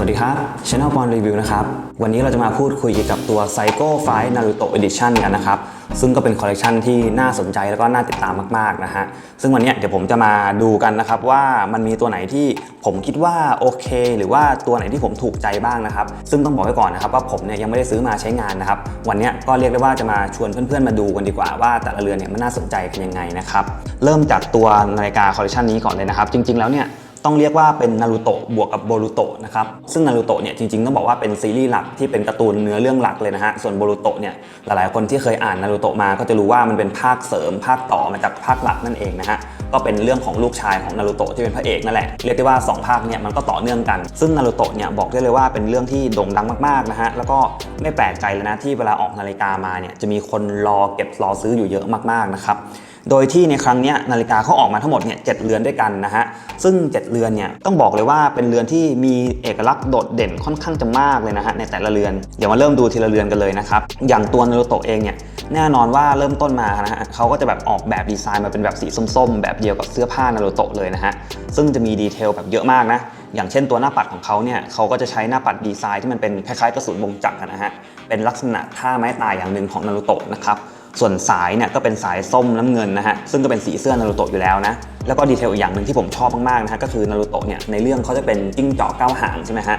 สวัสดีครับ Channel ปอนรีวิวนะครับ วันนี้เราจะมาพูดคุยเกี่ยวกับตัว Psycho 5 Naruto Edition กันนะครับ ซึ่งก็เป็นคอลเลกชันที่น่าสนใจแล้วก็น่าติดตามมาก ๆ นะฮะ ซึ่งวันนี้เดี๋ยวผมจะมาดูกันนะครับว่ามันมีตัวไหนที่ผมคิดว่าโอเค หรือว่าตัวไหนที่ผมถูกใจบ้างนะครับ ซึ่งต้องบอกไว้ก่อนนะครับว่าผมเนี่ยยังไม่ได้ซื้อมาใช้งานนะครับ วันนี้ก็เรียกได้ว่าจะมาชวนเพื่อนๆมาดูกันดีกว่าว่าแต่ละเรือนเนี่ยมันน่าสนใจกันยังไงนะครับ เริ่มจากตัวนาฬิกาคอลเลกชันนี้ก่อนเลยนะครับ จริง ๆ แล้วเนี่ย ต้องเรียกว่าเป็นนารูโตะบวกกับโบรูโตะนะครับซึ่งนารูโตะเนี่ยจริงๆต้องบอกว่าเป็นซีรีส์หลักที่เป็นการ์ตูนเนื้อเรื่องหลักเลยนะฮะส่วนโบรูโตะเนี่ยหลายๆคนที่เคยอ่านนารูโตะมาก็จะรู้ว่ามันเป็นภาคเสริมภาคต่อมาจากภาคหลักนั่นเองนะฮะก็เป็นเรื่องของลูกชายของนารูโตะที่เป็นพระเอกนั่นแหละเรียกได้ว่าสองภาคเนี่ยมันก็ต่อเนื่องกัน ซึ่งนารูโตะเนี่ยบอกได้เลยว่าเป็นเรื่องที่โด่งดังมากๆนะฮะแล้วก็ไม่แปลกใจเลยนะที่เวลาออกนาฬิกามาเนี่ยจะมีคนรอเก็บรอซื้ออยู่เยอะมากๆนะครับ โดยที่ในครั้งนี้นาฬิกาเขาออกมาทั้งหมดเนี่ยเเรือนด้วยกันนะฮะ ซึ่ง 7 เรือนเนี่ยต้องบอกเลยว่าเป็นเรือนที่มีเอกลักษณ์โดดเด่นค่อนข้างจะมากเลยนะฮะในแต่ละเรือน เดี๋ยวมาเริ่มดูทีละเรือนกันเลยนะครับ อย่างตัวนารูโตะเองเนี่ยแน่นอนว่าเริ่มต้นมานะฮะเขาก็จะแบบออกแบบดีไซน์มาเป็นแบบสีส้มๆ แบบเดียวกับเสื้อผ้านารูโตะเลยนะฮะ ซึ่งจะมีดีเทลแบบเยอะมากนะอย่างเช่นตัวหน้าปัดของเขาเนี่ยเขาก็จะใช้หน้าปัดดีไซน์ที่มันเป็นคล้ายๆกระสุนวงจักรนะฮะเป็นลักษณะท่าไม้ตายอย่างหนึ่งของนารูโตะนะครับ ส่วนสายเนี่ยก็เป็นสายส้มน้ำเงินนะฮะซึ่งก็เป็นสีเสื้อนารูโตะอยู่แล้วนะแล้วก็ดีเทลอีกอย่างหนึ่งที่ผมชอบมากๆนะฮะก็คือนารูโตะเนี่ยในเรื่องเขาจะเป็นจิ้งจอกเก้าหางใช่ไหมฮะ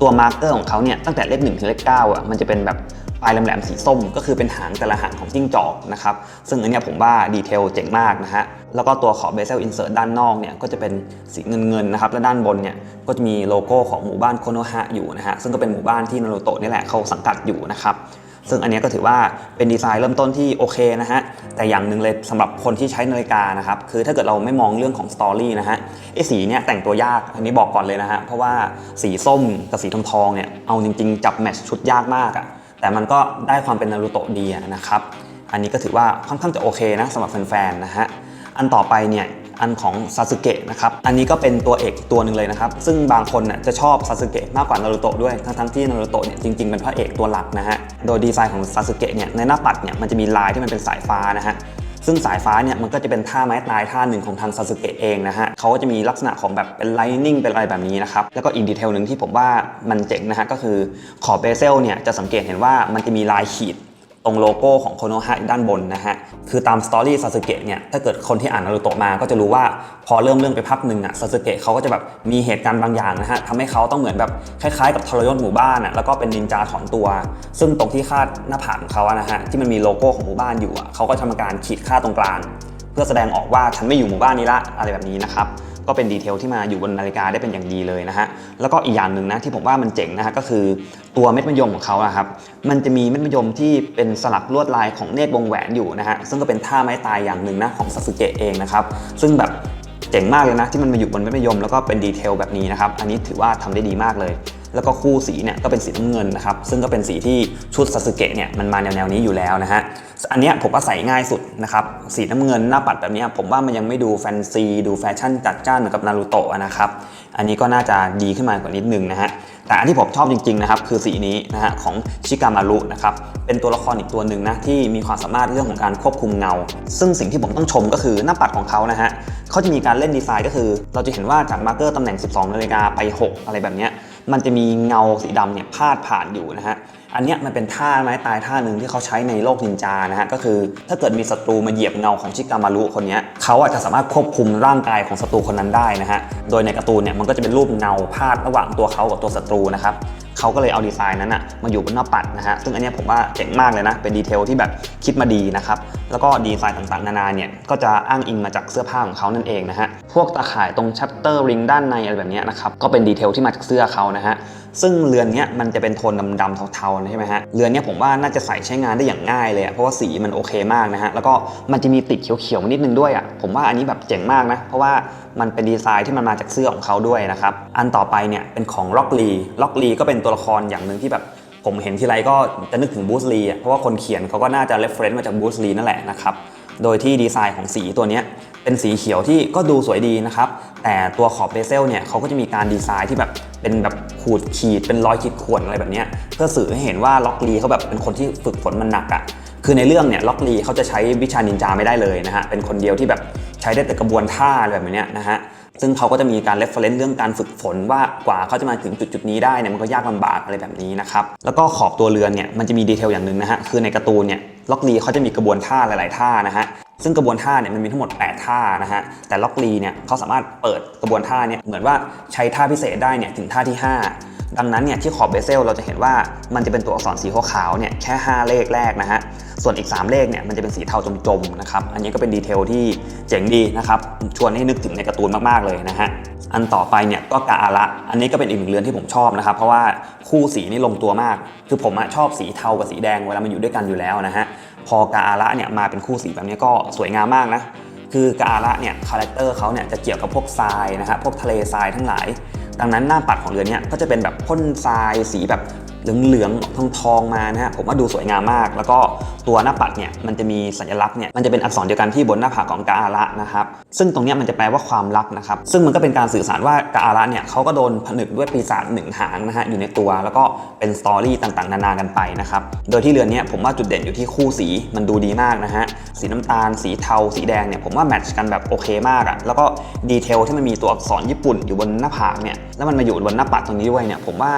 ตัวมาร์กเกอร์ของเขาเนี่ยตั้งแต่เลขหนึ่งถึงเลขเก้าอะมันจะเป็นแบบปลายแหลมๆสีส้ม ก็คือเป็นหางแต่ละหางของจิ้งจอกนะครับซึ่งอันนี้ผมว่าดีเทลเจ๋งมากนะฮะแล้วก็ตัวขอบเบเซลอินเสิร์ตด้านนอกเนี่ยก็จะเป็นสีเงินๆนะครับและด้านบนเนี่ยก็จะมีโลโก้ของหมู่บ้านโคโนฮะอยู่นะฮะซึ่งก็เป็นหมู่บ้านที่นารูโตะนี่แหละเขาสังกัดอยู่นะครับ ซึ่งอันนี้ก็ถือว่าเป็นดีไซน์เริ่มต้นที่โอเคนะฮะ แต่อย่างหนึ่งเลยสำหรับคนที่ใช้นาฬิกานะครับ คือถ้าเกิดเราไม่มองเรื่องของสตอรี่นะฮะไอ้สีเนี้ยแต่งตัวยาก อันนี้บอกก่อนเลยนะฮะ เพราะว่าสีส้มกับสีทองทองเนี่ย เอาจริงๆ จับแมทช์ชุดยากมากอะ่ะ แต่มันก็ได้ความเป็นนารูโตะดีนะครับ อันนี้ก็ถือว่าค่อนข้างจะโอเคนะสำหรับแฟนๆนะฮะ อันต่อไปเนี่ย อันของซาสึเกะนะครับ อันนี้ก็เป็นตัวเอกตัวหนึ่งเลยนะครับ ซึ่งบางคนน่ะจะชอบซาสึเกะมากกว่านารูโตะด้วย ทั้งๆที่นารูโตะเนี่ยจริงๆเป็นพระเอกตัวหลักนะฮะ โดยดีไซน์ของซาสึเกะเนี่ยในหน้าปัดเนี่ยมันจะมีลายที่มันเป็นสายฟ้านะฮะซึ่งสายฟ้าเนี่ยมันก็จะเป็นท่าไม้ตายท่าหนึ่งของทางซาสึเกะเองนะฮะเขาก็จะมีลักษณะของแบบเป็นไลนิ่งเป็นอะไรแบบนี้นะครับ แล้วก็อีกดีเทลหนึ่งที่ผมว่ามันเจ๋งนะฮะก็คือขอบเบเซลเนี่ยจะสังเกตเห็นว่ามันจะมีลายขีด ตรงโลโก้ของโคโนฮะด้านบนนะฮะ คือตามสตอรี่ซาสึเกะเนี่ย ถ้าเกิดคนที่อ่านนารูโตะมาก็จะรู้ว่าพอเริ่มเรื่องไปพักหนึ่งอะซาสึเกะเขาก็จะแบบมีเหตุการณ์บางอย่างนะฮะทำให้เขาต้องเหมือนแบบคล้ายๆกับทรยศหมู่บ้านอะแล้วก็เป็นนินจาถอนตัว ซึ่งตรงที่คาดหน้าผากของเขาอะนะฮะที่มันมีโลโก้ของหมู่บ้านอยู่อะเขาก็ทำการขีดค่าตรงกลางเพื่อแสดงออกว่าฉันไม่อยู่หมู่บ้านนี้ละอะไรแบบนี้นะครับ ก็เป็นดีเทลที่มาอยู่บนนาฬิกาได้เป็นอย่างดีเลยนะฮะแล้วก็อีกอย่างหนึ่งนะที่ผมว่ามันเจ๋งนะฮะก็คือตัวเม็ดมะยมของเขาอะครับมันจะมีเม็ดมะยมที่เป็นสลักลวดลายของเนตรวงแหวนอยู่นะฮะซึ่งก็เป็นท่าไม้ตายอย่างหนึ่งนะของซาสึเกะเองนะครับซึ่งแบบเจ๋งมากเลยนะที่มันมาอยู่บนเม็ดมะยมแล้วก็เป็นดีเทลแบบนี้นะครับอันนี้ถือว่าทำได้ดีมากเลยแล้วก็คู่สีเนี่ยก็เป็นสีน้ำเงินนะครับซึ่งก็เป็นสีที่ชุดซาสึเกะเนี่ยมันมาแนวๆนี้อยู่แล้วนะฮะ อันนี้ผมว่าใส่ง่ายสุดนะครับสีน้ำเงินหน้าปัดแบบนี้ผมว่ามันยังไม่ดูแฟนซีดูแฟชั่นจัดจ้านเหมือนกับนารูโตะนะครับอันนี้ก็น่าจะดีขึ้นมากว่านิดนึงนะฮะแต่อันที่ผมชอบจริงๆนะครับคือสีนี้นะฮะของชิกามารุนะครับเป็นตัวละครอีกตัวหนึ่งนะที่มีความสามารถเรื่องของการควบคุมเงา ซึ่งสิ่งที่ผมต้องชมก็คือหน้าปัดของเขานะฮะเขาจะมีการเล่นดีไซน์ก็คือ เราจะเห็นว่าจากมาร์กเกอร์ตำแหน่ง 12นาฬิกาไป 6 อะไรแบบนี้มันจะมีเงาสีดำเนี่ยพาดผ่านอยู่นะฮะ อันนี้มันเป็นท่าไม้ตายท่าหนึ่งที่เขาใช้ในโลกนินจานะฮะก็คือถ้าเกิดมีศัตรูมาเหยียบเงาของชิกามารุคนนี้เขาอาจจะสามารถควบคุมร่างกายของศัตรูคนนั้นได้นะฮะโดยในการ์ตูนเนี่ยมันก็จะเป็นรูปเงาพาดระหว่างตัวเขากับตัวศัตรูนะครับเขาก็เลยเอาดีไซน์นั้นอะมาอยู่บนหน้าปัดนะฮะซึ่งอันนี้ผมว่าเจ๋งมากเลยนะ เป็นดีเทลที่แบบคิดมาดีนะครับ แล้วก็ดีไซน์ต่างๆ นานาเนี่ย ก็จะอ้างอิงมาจากเสื้อผ้าของเขานั่นเองนะฮะ พวกตาข่ายตรงชัตเตอร์ริงด้านในอะไรแบบเนี้ยนะครับ ก็เป็นดีเทลที่มาจากเสื้อเขานะฮะ ซึ่งเรือนนี้มันจะเป็นโทนดำๆเทาๆใช่ไหมฮะเรือนนี้ผมว่าน่าจะใส่ใช้งานได้อย่างง่ายเลยเพราะว่าสีมันโอเคมากนะฮะแล้วก็มันจะมีติดเขียวๆนิดนึงด้วยอะผมว่าอันนี้แบบเจ๋งมากนะเพราะว่ามันเป็นดีไซน์ที่มันมาจากเสื้อของเขาด้วยนะครับอันต่อไปเนี่ยเป็นของล็อกลีล็อกลีก็เป็นตัวละครอย่างหนึ่งที่แบบผมเห็นทีไรก็จะนึกถึงบูสลีอะเพราะว่าคนเขียนเขาก็น่าจะเรฟเฟรนซ์มาจากบูสลีนั่นแหละนะครับโดยที่ดีไซน์ของสีตัวนี้ เป็นสีเขียวที่ก็ดูสวยดีนะครับ แต่ตัวขอบเบเซลเนี่ยเขาก็จะมีการดีไซน์ที่แบบเป็นแบบขูดขีดเป็นรอยขีดข่วนอะไรแบบนี้เพื่อสื่อให้เห็นว่าล็อกลีเขาแบบเป็นคนที่ฝึกฝนมันหนักอะคือในเรื่องเนี่ยล็อกลีเขาจะใช้วิชานินจาไม่ได้เลยนะฮะเป็นคนเดียวที่แบบใช้ได้แต่กระบวนท่าอะไรแบบนี้นะฮะซึ่งเขาก็จะมีการ reference เรื่องการฝึกฝนว่ากว่าเขาจะมาถึงจุดจุดนี้ได้เนี่ยมันก็ยากลำบากอะไรแบบนี้นะครับแล้วก็ขอบตัวเรือนเนี่ยมันจะมีดีเทลอย่างหนึ่งนะฮะคือในการ์ตูนเนี่ยล็อกลีเขาจะมีกระบวนท่าหลาย ๆ ท่านะฮะ ซึ่งกระบวนท่าเนี่ยมันมีทั้งหมด 8 ท่านะฮะ แต่ล็อกลีเนี่ยเขาสามารถเปิดกระบวนท่าเนี่ยเหมือนว่าใช้ท่าพิเศษได้เนี่ยถึงท่าที่ 5 ดังนั้นเนี่ยที่ขอบเบเซลเราจะเห็นว่ามันจะเป็นตัวอักษรสีขาวๆเนี่ยแค่ 5 เลขแรกนะฮะ ส่วนอีก 3 เลขเนี่ยมันจะเป็นสีเทาจมๆนะครับ อันนี้ก็เป็นดีเทลที่เจ๋งดีนะครับ ชวนให้นึกถึงในการ์ตูนมากๆเลยนะฮะอันต่อไปเนี่ยก็กาอาระ อันนี้ก็เป็นอีกหนึ่งเรือนที่ผมชอบนะครับ เพราะว่าคู่สีนี่ลงตัวมาก คือผมอะชอบสีเทากับสีแดงเวลามันอยู่ด้วยกันอยู่แล้วนะฮะ พอกาอาระเนี่ยมาเป็นคู่สีแบบนี้ก็สวยงามมากนะ คือกาอาระเนี่ยคาแรคเตอร์เขาเนี่ยจะเกี่ยวกับพวกทรายนะฮะพวกทะเลทรายทั้งหลาย ดังนั้นหน้าปัดของเรือเนี่ยก็จะเป็นแบบพ่นทรายสีแบบ เหลืองๆทองทองมานะฮะผมว่าดูสวยงามมาก แล้วก็ตัวหน้าปัดเนี่ยมันจะมีสัญลักษณ์เนี่ยมันจะเป็นอักษรเดียวกันที่บนหน้าผากของกาอาระนะครับซึ่งตรงนี้มันจะแปลว่าความรักนะครับซึ่งมันก็เป็นการสื่อสารว่ากาอาระเนี่ยเขาก็โดนผนึกด้วยปีศาจหนึ่งหางนะฮะอยู่ในตัว แล้วก็เป็นสตอรี่ต่างๆ นานากันไปนะครับโดยที่เรือนนี้ผมว่าจุดเด่นอยู่ที่คู่สีมันดูดีมากนะฮะสีน้ำตาล สีเทา สีแดงเนี่ยผมว่าแมทช์กันแบบโอเคมากอะแล้วก็ดีเทลที่มันมีตัวอักษรญี่ปุ่นอยู่บนหน้าผากเนี่ยแล้วมันมาอยู่บนหน้าปัดตรงนี้ด้วยเนี่ยผมว่า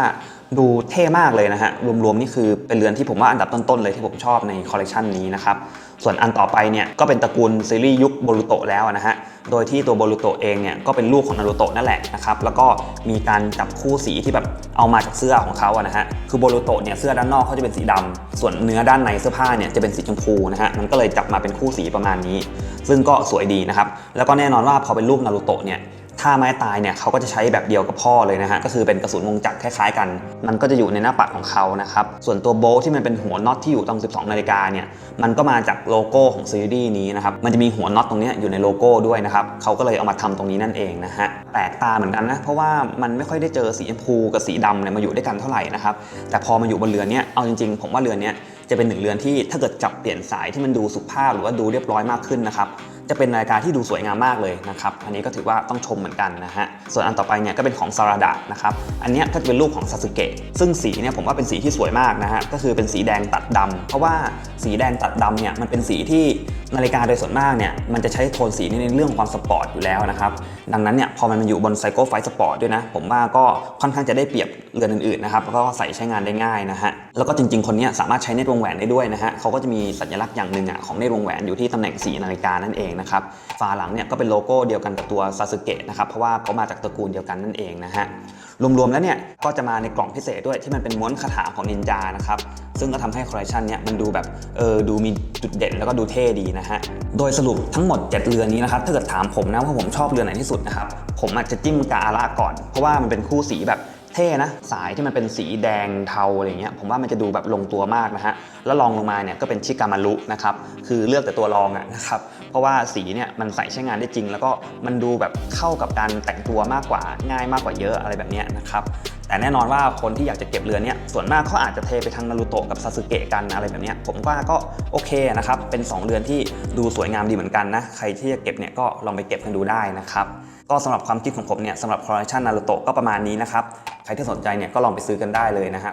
ดูเท่มากเลยนะฮะ รวมๆ นี่คือเป็นเรือนที่ผมว่าอันดับต้นๆ เลยที่ผมชอบในคอลเลกชันนี้นะครับ ส่วนอันต่อไปเนี่ยก็เป็นตระกูลซีรีส์ยุคโบรูโตแล้วนะฮะ โดยที่ตัวโบรูโตเองเนี่ยก็เป็นลูกของนารูโตนั่นแหละนะครับ แล้วก็มีการจับคู่สีที่แบบเอามาจากเสื้อของเขาอะนะฮะ คือโบรูโตเนี่ยเสื้อด้านนอกเขาจะเป็นสีดำส่วนเนื้อด้านในเสื้อผ้าเนี่ยจะเป็นสีชมพูนะฮะ มันก็เลยจับมาเป็นคู่สีประมาณนี้ ซึ่งก็สวยดีนะครับ แล้วก็แน่นอนว่าพอเป็นลูกนารูโตเนี่ย ท่าไม้ตายเนี่ยเขาก็จะใช้แบบเดียวกับพ่อเลยนะฮะก็คือเป็นกระสุนวงจักรคล้ายๆกัน มันก็จะอยู่ในหน้าปัดของเขานะครับส่วนตัวโบที่มันเป็นหัวน็อตที่อยู่ตรง 12 นาฬิกาเนี่ยมันก็มาจากโลโก้ของซีรีส์นี้นะครับมันจะมีหัวน็อตตรงนี้อยู่ในโลโก้ด้วยนะครับเขาก็เลยเอามาทำตรงนี้นั่นเองนะฮะแปลกตาเหมือนกันนะเพราะว่ามันไม่ค่อยได้เจอสีชมพูกับสีดำเนี่ยมาอยู่ด้วยกันเท่าไหร่นะครับแต่พอมาอยู่บนเรือนเนี่ยเอาจริงๆ ผมว่าเรือนเนี้ยจะเป็นหนึ่งเรือนที่ถ้าเกิดจับเปลี่ยนสายที่มันดูสุภาพหรือว่าดูเรียบร้อยมากขึ้นนะครับ จะเป็นนาฬิกาที่ดูสวยงามมากเลยนะครับ อันนี้ก็ถือว่าต้องชมเหมือนกันนะฮะ ส่วนอันต่อไปเนี่ยก็เป็นของซาราดะนะครับ อันนี้ก็จะเป็นรูปของซาสึเกะ ซึ่งสีเนี่ยผมว่าเป็นสีที่สวยมากนะฮะ ก็คือเป็นสีแดงตัดดำเพราะว่าสีแดงตัดดำเนี่ยมันเป็นสีที่นาฬิกาโดยส่วนมากเนี่ยมันจะใช้โทนสีในเรื่องความสปอร์ตอยู่แล้วนะครับ ดังนั้นเนี่ยพอมันมาอยู่บนไซโคไฟสปอร์ตด้วยนะ ผมว่าก็ค่อนข้างจะได้เปรียบเรือนอื่นๆนะครับแล้วก็ใส่ใช้งานได้ง่ายนะฮะ แล้วก็จริง ๆ คนนี้สามารถใช้เน็ตวงแหวนได้ด้วยนะฮะเขาก็จะมีสัญลักษณ์อย่างหนึ่งอะของเน็ตวงแหวนอยู่ที่ตำแหน่งสีนาฬิกานั่นเองนะครับฝาหลังเนี่ยก็เป็นโลโก้เดียวกันกับตัวซาสึเกะนะครับเพราะว่าเขามาจากตระกูลเดียวกันนั่นเองนะฮะรวมๆแล้วเนี่ยก็จะมาในกล่องพิเศษด้วยที่มันเป็นม้วนคาถาของนินจานะครับซึ่งก็ทำให้คอลเลคชันเนี่ยมันดูแบบเออดูมีจุดเด่นแล้วก็ดูเท่ดีนะฮะโดยสรุปทั้งหมด 7 เรือนนี้นะครับถ้าเกิดถามผมนะว่าผมชอบเรือนไหนที่สุดนะครับผมอาจจะจิ้มกาอาระก่อน เพราะว่ามันเป็นคู่สีแบบ เท่นะ สายที่มันเป็นสีแดงเทาอะไรเงี้ยผมว่ามันจะดูแบบลงตัวมากนะฮะ แล้วรองลงมาเนี่ยก็เป็นชิกามารุนะครับคือเลือกแต่ตัวรองอะนะครับเพราะว่าสีเนี่ยมันใส่ใช้งานได้จริง แล้วก็มันดูแบบเข้ากับการแต่งตัวมากกว่าง่ายมากกว่าเยอะอะไรแบบเนี้ยนะครับแต่แน่นอนว่าคนที่อยากจะเก็บเรือนเนี่ยส่วนมากเขาอาจจะเทไปทางนารูโตะกับซาสึเกะกันอะไรแบบเนี้ยผมว่าก็โอเคนะครับเป็น 2 เรือนที่ดูสวยงามดีเหมือนกันนะใครที่จะเก็บเนี่ยก็ลองไปเก็บกันดูได้นะครับ ก็สำหรับความคิดของผมเนี่ยสำหรับคอลเลคชันนารูโตะก็ประมาณนี้นะครับ ใครที่สนใจเนี่ยก็ลองไปซื้อกันได้เลยนะฮะ